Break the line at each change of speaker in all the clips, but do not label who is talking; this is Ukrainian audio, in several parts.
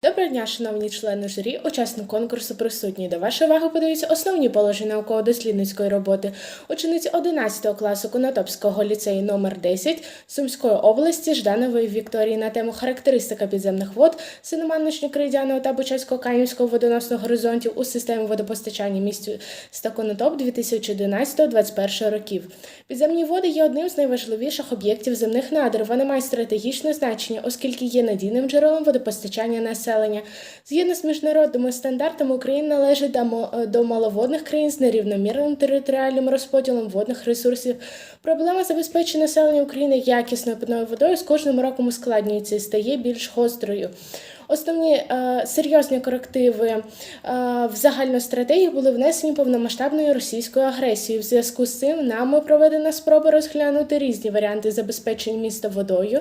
The Доброго дня, шановні члени журі, учасник конкурсу присутні. До вашої уваги подаються основні положення науково-дослідницької роботи учениці 11 класу Конотопського ліцею номер 10 Сумської області Жданової Вікторії на тему характеристика підземних вод Синоманнично крейдяного та Бучацького канівського водоносного горизонтів у системі водопостачання містю ста Конотоп 2011-2021 років. Підземні води є одним з найважливіших об'єктів земних надр. Вони мають стратегічне значення, оскільки є надійним джерелом водопостачання населення. Згідно з міжнародними стандартами, Україна належить до до маловодних країн з нерівномірним територіальним розподілом водних ресурсів. Проблема забезпечення населення України якісною питною водою з кожним роком ускладнюється і стає більш гострою. Основні е, серйозні корективи е, в загальну стратегію були внесені повномасштабною російською агресією. В зв'язку з цим нами проведена спроба розглянути різні варіанти забезпечення міста водою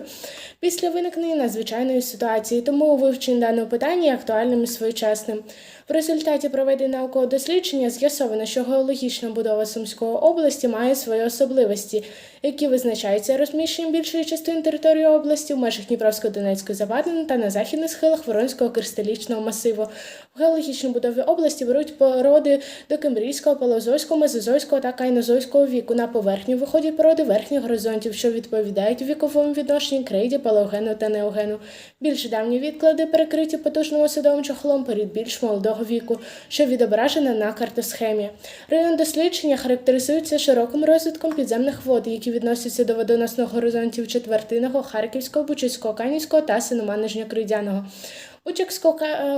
після виникнення надзвичайної ситуації. Тому вивчення даного питання є актуальним і своєчасним. В результаті проведення наукового дослідження з'ясовано, що геологічна будова Сумської області має свої особливості, які визначаються розміщенням більшої частини території області в межах Дніпровсько-Донецької завадини та на західних схилах Воронського кристалічного масиву. В геологічній будові області беруть породи до Кембрійського, Палеозойського, Мезозойського та Кайнозойського віку. На поверхню виходять породи верхніх горизонтів, що відповідають віковому відношенню крейді, палеогену та неогену. Більш давні відклади перекриті потужним осадовим чохлом перед більш молодого віку, що відображено на картосхемі. Район дослідження характеризується широким розвитком підземних вод, які відносяться до водоносних горизонтів Четвертиного, Харківського, Бучицького, Канівського та Синоманежньо-Кридяного.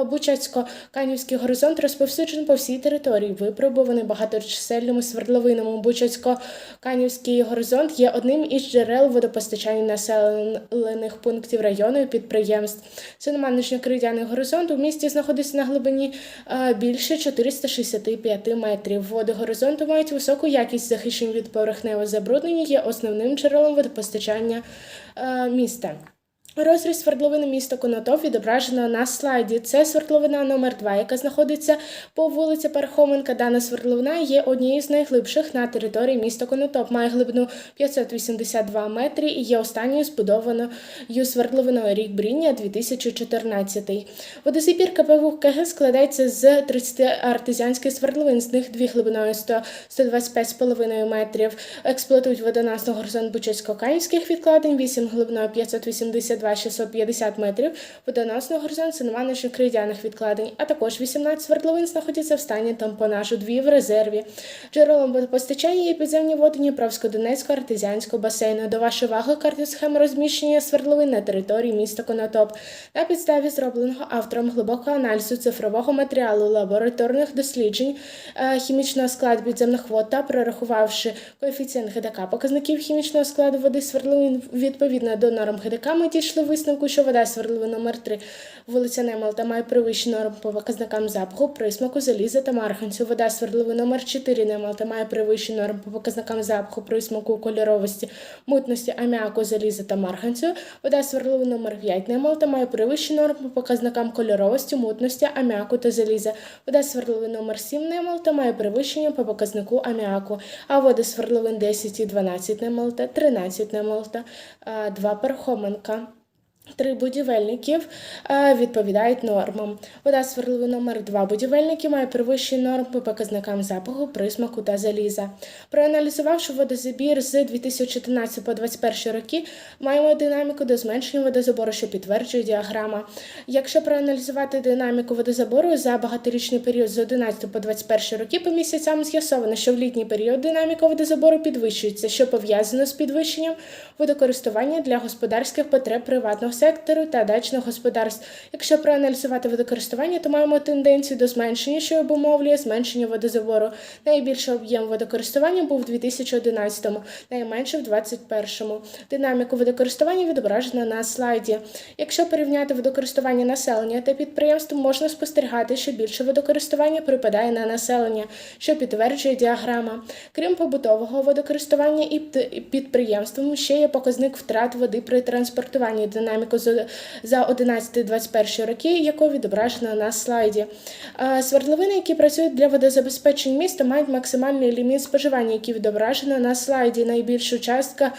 Бучацько-Канівський горизонт розповсюджений по всій території, випробуваний багаточисельними свердловинами. Бучацько-Канівський горизонт є одним із джерел водопостачання населених пунктів району і підприємств. Синоманежньо-Кридяний горизонт у місті знаходиться на глибині е, більше 465 метрів. Води горизонту мають високу якість захищені від поверхневого забруднення, є основним джерелом водопостачання е, міста. Розріз свердловини міста Конотоп відображено на слайді. Це свердловина номер 2 яка знаходиться по вулиці Пархоменка. Дана свердловина є однією з найглибших на території міста Конотоп. Має глибину 582 метри і є останньою збудованою свердловиною рік Бріння 2014. Водозабір КПВ КГ складається з 30 артезіанських свердловин, з них дві глибиною 100 125,5 метрів. Експлуатують водоносний горизонт Бучацько-Канівських відкладень, 8 глибиною 582 650 метрів, водоносний горизонт синоманичних крейдяних відкладень, а також 18 свердловин знаходяться в стані тампонажу, дві в резерві. Джерелом водопостачання є підземні води Дніпровсько-Донецького артезіанського басейну. До вашої уваги карти схеми розміщення свердловин на території міста Конотоп. На підставі зробленого автором глибокого аналізу цифрового матеріалу лабораторних досліджень е, хімічного складу підземних вод та прорахувавши коефіцієнт ГДК показників хімічного складу води свердловин відповідно до норм ГДК, ми дійшли висновку, що вода свердловин номер 3 вулиця Немалта має перевищену норму по показникам запаху, присмаку, заліза та марганцю. Вода свердловин номер 4 Немалта має перевищену норму по показникам запаху, присмаку, кольоровості, мутності, аміаку, заліза та марганцю. Вода свердловин номер 5 Немалта має перевищену норму по показникам кольоровості, мутності, аміаку та заліза. Вода свердловин номер 7 Немалта має перевищення по показнику аміаку, а вода свердловин 10 і 12 Немалта, 13 Немалта, 2 Пархоменка. Три будівельників е, відповідають нормам. Вода свердловин номер 2 будівельники має перевищені норм по показникам запаху, присмаку та заліза. Проаналізувавши водозабір з 2014 по 2021 роки, маємо динаміку до зменшення водозабору, що підтверджує діаграма. Якщо проаналізувати динаміку водозабору за багаторічний період з 11 по 21 роки, по місяцям з'ясовано, що в літній період динаміка водозабору підвищується, що пов'язано з підвищенням водокористування для господарських потреб приватного сектору та дачних господарств. Якщо проаналізувати водокористування, то маємо тенденцію до зменшення, що обумовлює зменшення водозабору. Найбільший об'єм водокористування був у 2011-му, найменше в 2021-му. Динаміку водокористування відображена на слайді. Якщо порівняти водокористування населення та підприємств, можна спостерігати, що більше водокористування припадає на населення, що підтверджує діаграма. Крім побутового водокористування і підприємством, ще є показник втрат води при транспортуванні динаміку з- за 11-21 роки, яку відображено на слайді. Свердловини, які працюють для водозабезпечення міста, мають максимальний ліміт споживання, який відображено на слайді. Найбільшу частка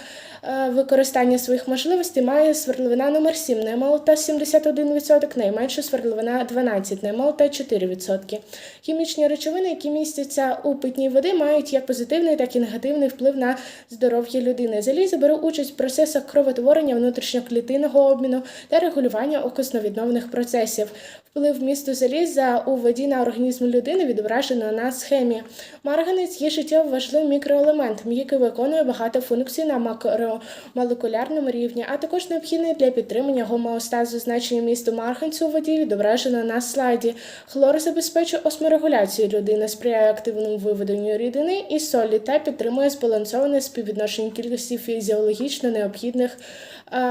використання своїх можливостей має свердловина номер 7 немолота 71%, найменшу свердловина 12 немолота 4%. Хімічні речовини, які містяться у питній воді, мають як позитивний, так і негативний вплив на здоров'я людини. Залізо бере участь в процесах кровотворення внутрішньоклітинного обміну та регулювання окисновідновних процесів. Вплив місту заліза у воді на організм людини відображено на схемі. Марганець є життєво важливим мікроелементом, який виконує багато функцій на макромолекулярному рівні, а також необхідний для підтримання гомеостазу. Значення місту марганцю у воді відображено на слайді. Хлор забезпечує осморегуляцію людини, сприяє активному виведенню рідини і солі та підтримує збалансоване співвідношення кількості фізіологічно необхідних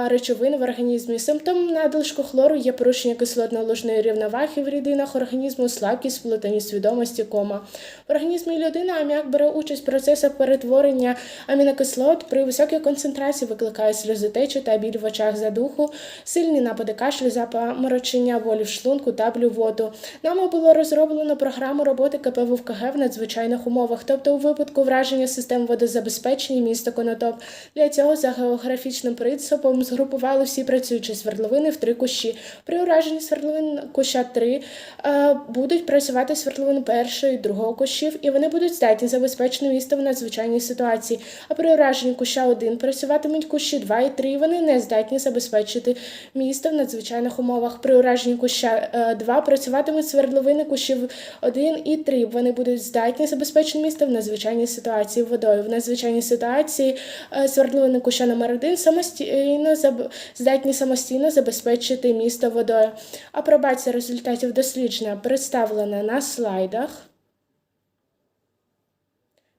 речовин в організмі. Симптомом надлишку хлору є порушення кислотно-лужної рівноваги в рідинах організму, слабкість, сплутаність свідомості, кома. В організмі людини аміак бере участь в процесах перетворення амінокислот при високій концентрації викликає сльозотечу та біль в очах задуху, сильні напади кашлю, запаморочення, болі в шлунку та блювоту. Нами було розроблено програму роботи КП ВКГ в надзвичайних умовах, тобто у випадку враження систем водозабезпечення міста Конотоп. Для цього за географічним принципом згрупували всі працюючі свердловини в три кущі. При ураженні свердловин куща 3 е, будуть працювати свердловини першого і другого кущів, і вони будуть здатні забезпечити місто в надзвичайній ситуації. А при ураженні куща 1 працюватимуть кущі 2 і 3, і вони не здатні забезпечити місто в надзвичайних умовах. При ураженні куща 2 працюватимуть свердловини кущів 1 і 3. Вони будуть здатні забезпечити місто в надзвичайній ситуації водою. В надзвичайній ситуації е, свердловини куща номер 1 самостійно заб- здатні самостійно забезпечити місто водою. Апробація результатів дослідження представлена на слайдах.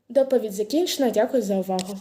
Доповідь закінчена. Дякую за увагу.